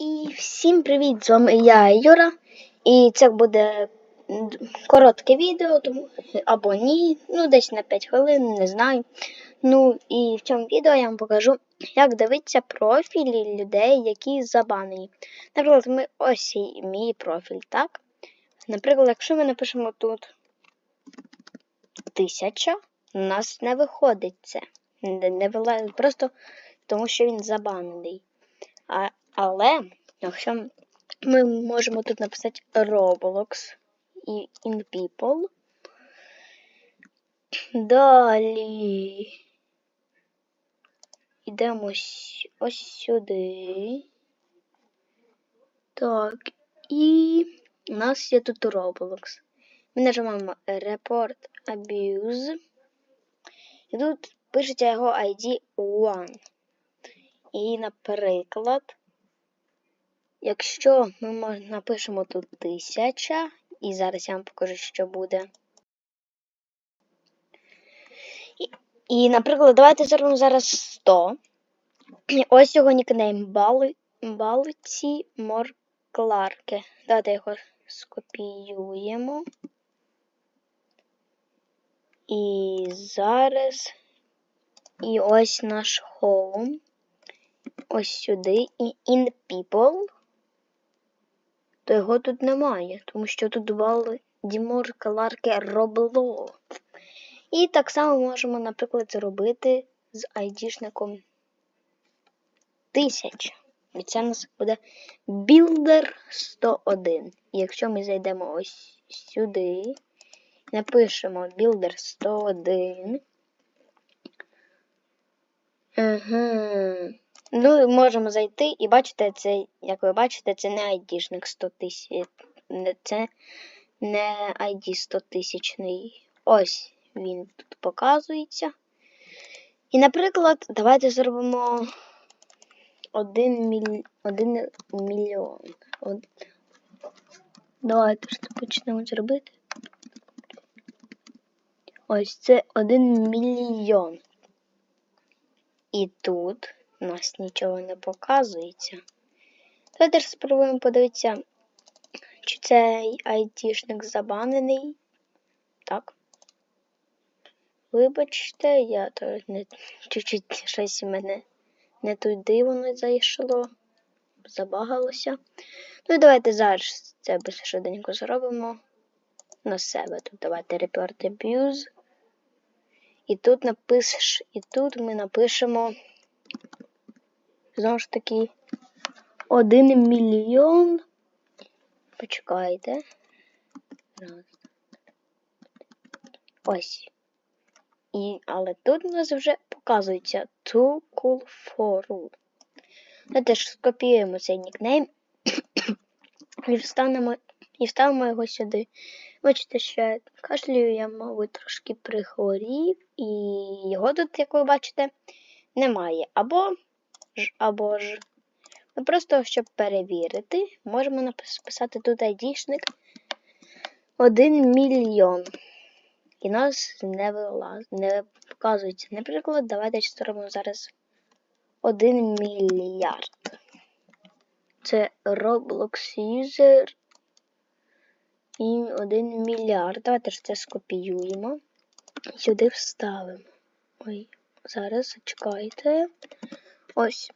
І всім привіт! З вами я Юра. І це буде коротке відео, тому або ні, ну десь на 5 хвилин, не знаю. Ну і в цьому відео я вам покажу, як дивитися профілі людей, які забанені. Наприклад, ми ось і мій профіль, так? Наприклад, якщо ми напишемо тут тисяча, у нас не виходить це. Не, не вилазить, просто тому що він забанений. А, але якщо ми можемо тут написати Roblox і in people. Далі йдемо ось, сюди. Так, і у нас є тут Roblox. Ми нажимаємо Report Abuse. І тут пишеться його ID 1. І, наприклад, якщо ми напишемо тут тисяча, і зараз я вам покажу, що буде. І, і наприклад, давайте зробимо зараз 100. Ось його нікнейм Бали, Балці Моркларки. Давайте його скопіюємо. І зараз. І ось наш home. Ось сюди. І in people. То його тут немає, тому що тут бали Дімор Каларки робло. І так само можемо, наприклад, зробити з айдішником 1000. І це у нас буде Builder 101. І якщо ми зайдемо ось сюди, напишемо Builder 101. Угу. Ну, можемо зайти і бачите, це, як ви бачите, це не айдішник 100 тисяч. Це не ID 100 тисячний. Ось він тут показується. І, наприклад, давайте зробимо 1, міль... 1 мільйон. Од... Давайте це почнемо зробити. Ось це 1 мільйон. І тут у нас нічого не показується. Давайте спробуємо подивитися, чи цей айтішник забанений. Так. Вибачте, я то не чуть-чуть щось у мене не туди воно зайшло, забагалося. Ну і давайте зараз це швиденько зробимо на себе. Тут давайте report abuse. І тут напишеш, і тут ми напишемо знову ж таки 1 мільйон. Почекайте. Ось. І, але тут у нас вже показується too cool for скопіюємо цей нікнейм і вставимо, і вставимо його сюди. Бачите, що я кашлюю, я, мабуть, трошки прихворів, і його тут, як ви бачите, немає. Або або ж. Ми просто, щоб перевірити, можемо написати тут айдішник 1 мільйон. І нас не вилаз, не показується. Наприклад, давайте зробимо зараз 1 мільярд. Це Roblox User і 1 мільярд. Давайте ж це скопіюємо. Сюди вставимо. Ой, зараз чекайте. Ось.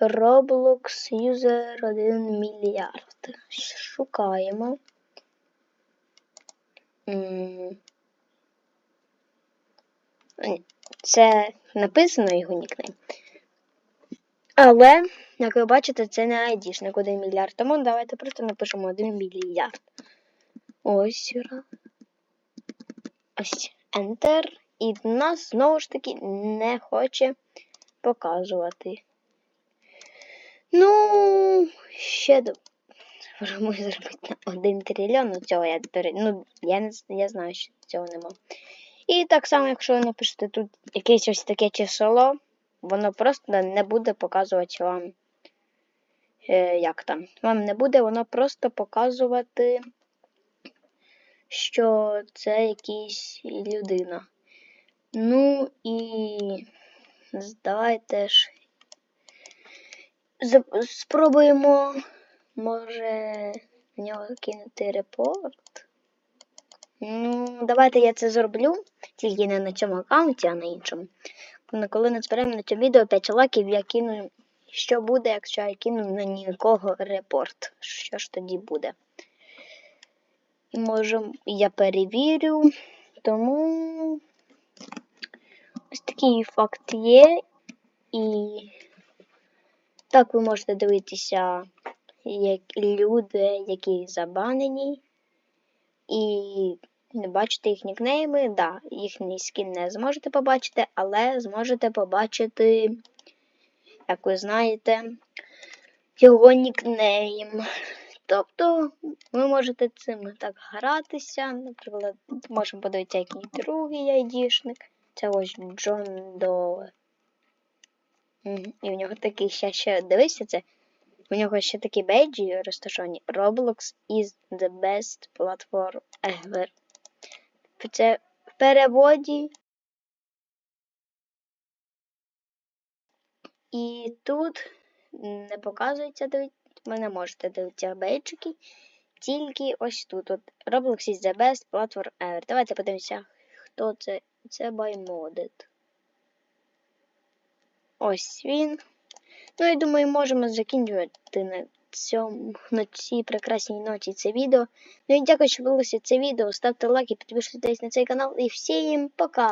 Roblox User 1 мільярд. Шукаємо. Це написано його нікнейм. Але, як ви бачите, це не айдішник 1 мільярд. Тому давайте просто напишемо 1 мільярд. Ось. Ось. Enter. І нас знову ж таки не хоче показувати. Ну, ще до. Можемо зробити на 1 трильйон. Ну, цього я Ну, я не я знаю, що цього нема. І так само, якщо ви напишете тут якесь ось таке число, воно просто не буде показувати вам, е, як там. Вам не буде воно просто показувати, що це якийсь людина. Ну і давайте ж Спробуємо, може, в нього кинути репорт. Ну, давайте я це зроблю, тільки не на цьому аккаунті, а на іншому. Коли не зберемо на цьому відео 5 лайків, я кину. Що буде, якщо я кину на нікого репорт? Що ж тоді буде? Може я перевірю. Тому такий факт є. І так ви можете дивитися, як люди, які забанені, і не бачите їх нікнейми. Да, їхній скін не зможете побачити, але зможете побачити, як ви знаєте, його нікнейм. Тобто ви можете цим так гратися. Наприклад, можемо подивитися, який другий айдішник. Це ось Джон До. І в нього такий ще ще дивися це. У нього ще такі бейджі розташовані. Roblox is the best platform ever. Це в переводі. І тут не показується, диві- ви не можете дивитися бейджики. Тільки ось тут. От Roblox is the best platform ever. Давайте подивимося, хто це. Це баймодит. Ось він. Ну і думаю, можемо закінчувати на цьому на цій прекрасній ноті це відео. Ну і дякую, що дивилися це відео. Ставте лайки, підписуйтесь на цей канал і всім пока!